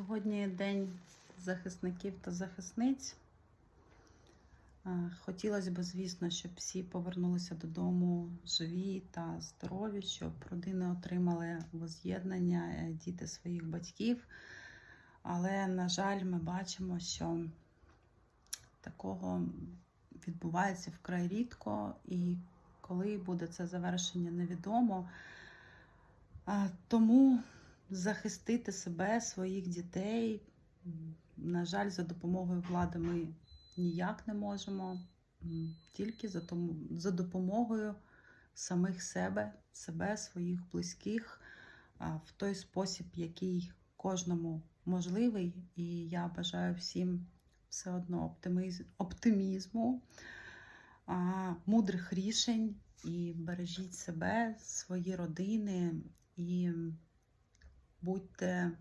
Сьогодні день захисників та захисниць. Хотілося б, звісно, щоб всі повернулися додому живі та здорові, щоб родини отримали воз'єднання, е, діти своїх батьків. Але, на жаль, ми бачимо, що такого відбувається вкрай рідко, і коли буде це завершення, невідомо. Тому захистити себе, своїх дітей, на жаль, за допомогою влади ми ніяк не можемо, тільки за, тому, за допомогою самих себе, себе, своїх близьких, в той спосіб, який кожному можливий. І я бажаю всім все одно оптимізму, мудрих рішень. І бережіть себе, свої родини і будьте